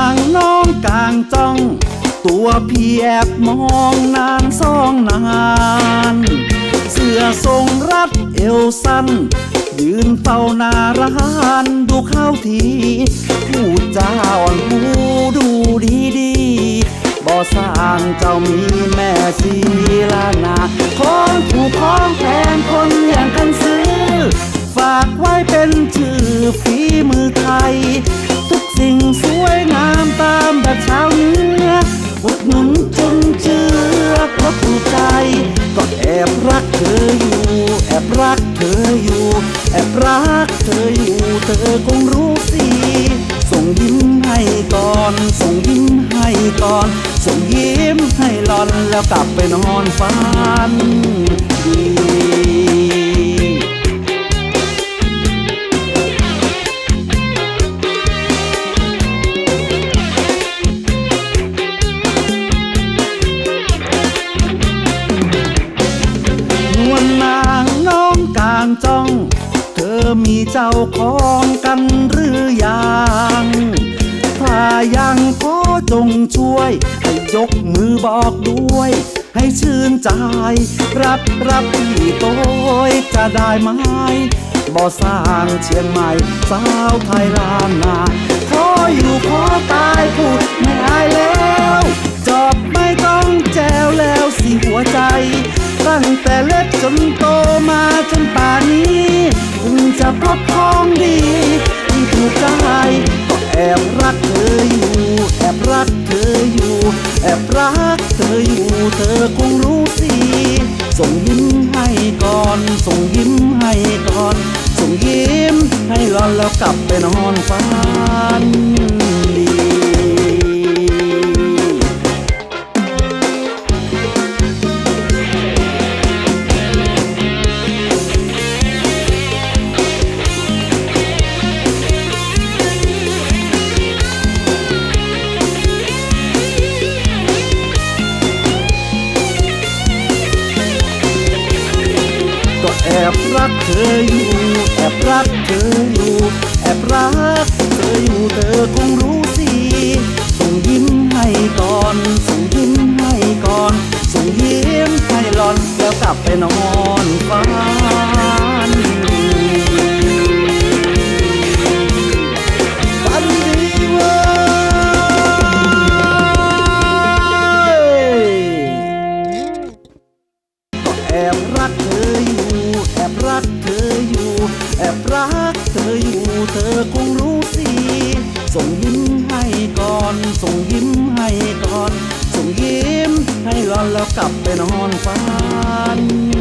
ทางน้องกางจังตัวพี่แอบมองนานสองนาน เสื้อทรงรัดเอวสั้น ยืนเฝ้าหน้าร้านดูเข้าทีพูดจาอ่อนหูดูดีดีบ่สร้างเจ้ามีแม่ศีลานาของถูกของแพงคนอย่างกันซื้อ ฝากไว้เป็นชื่อฝีมือไทย เธออยู่แอบรักเธออยู่แอบรักเธออยู่เธอคงรู้สิส่งยิ้มให้ก่อนส่งยิ้มให้ก่อนส่งยิ้มให้หลอนแล้วกลับไปนอนฝันดี เธอมีเจ้าของกันหรือยัง ถ้ายังขอจงช่วย ให้ยกมือบอกด้วย ให้ชื่นใจ รับรับพี่โต้ยจะได้ไหมบ่สร้างเชียงใหม่ สาวไทยล้านนาขออยู่ขอตายพูดไม่อายแล้วจอบไม่ต้องแจวแล้วสิหัวใจ ตั้งแต่เล็กจนโตมาจนป จะพบของดีที่ถูกใจก็แอบรักเธออยู่ แอบรักเธออยู่ แอบรักเธออยู่ เธอคงรู้สิส่งยิ้มให้ก่อน ส่งยิ้มให้ก่อน ส่งยิ้มให้หลอนแล้วกลับไปนอนฝัน อบรักเธออยู่แอบรักเธออยู่แอบรักเธออยู่เธอคงรู้สิส่งยิ้มให้ก่อนส่งยิ้มให้ก่อนส่งยิ้มให้หลอนแล้วกลับไปนอนฝัน แอบรักเธออยู่เธอคงรู้สิ ส่งยิ้มให้ก่อน ส่งยิ้มให้ก่อน ส่งยิ้มให้หลอนแล้วกลับไปนอนฝัน